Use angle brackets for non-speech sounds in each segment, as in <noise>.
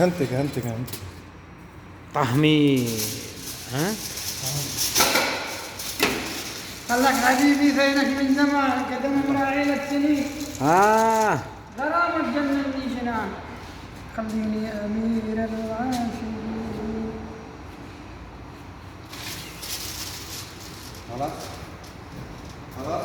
هنتك هنتك هنتك. طحمي ها؟ خلك حبيبي زينك من زمان؟ قدم مراعي لك سنين. آه. غرامك جنني جنان خليني أمير العاشقين خلاص؟ خلاص؟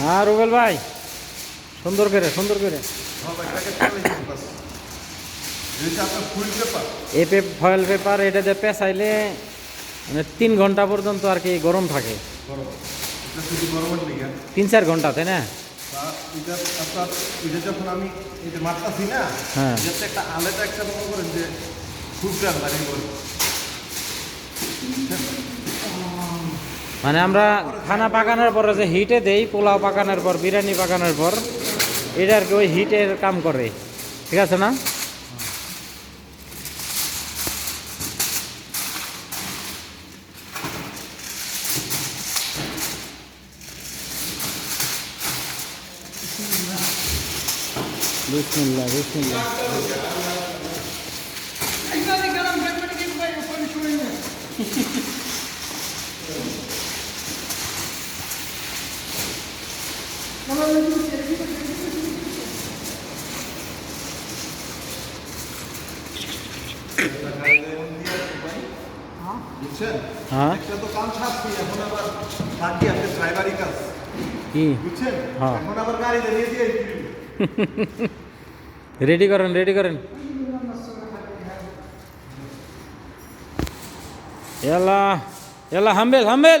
হ্যাঁ রুবেল ভাই। সুন্দর করে সুন্দর করে। সব একটাকে ফেলে দিন বাস এই হচ্ছে আপনার ফুল পেপার এই পে ফয়েল পেপার এটা দিয়ে পেঁচাইলে মানে তিন ঘণ্টা পর্যন্ত আর কি গরম থাকে। তিন চার ঘণ্টা, তাই না? আমি হ্যাঁ। যে মানে আমরা খানা পাকানোর পরে যে হিটে দেই, পোলাও পাকানোর পর, বিরিয়ানি পাকানোর পর, এটা আর কি ওই হিটের কাম করে। ঠিক আছে না? বিসমিল্লাহ বিসমিল্লাহ। হ্যাঁ। একটা তো কাম ছাড়ছি এখন আবার বাকি আছে ড্রাইভারি কাজ। কি? বুঝছেন? হ্যাঁ। এখন আবার গাড়ি দাঁড়িয়ে দিয়ে রেডি <laughs> করেন রেডি করেন। এলা এলা হাম্বেল হাম্বেল।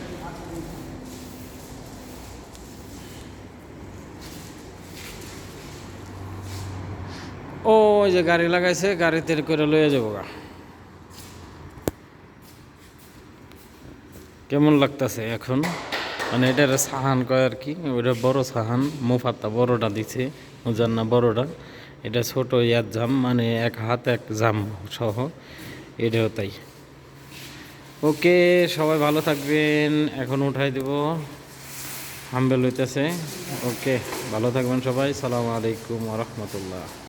ও ওই যে গাড়ি লাগাইছে, গাড়ি গাড়িতে করে লইয়ে যাব গা। কেমন লাগতেছে এখন? মানে এটার সাহান কয় আর কি, ওইটা বড় সাহান, মুফাত্তা বড়টা দিছে, মুজান্না বড়টা। এটা ছোট ইয়ার জাম মানে এক হাত এক জাম সহ, এটাও তাই। ওকে, সবাই ভালো থাকবেন, এখন উঠাই দেব। হামবেল হইতেছে। ওকে, ভালো থাকবেন সবাই। সালাম আলাইকুম রহমতুল্লাহ।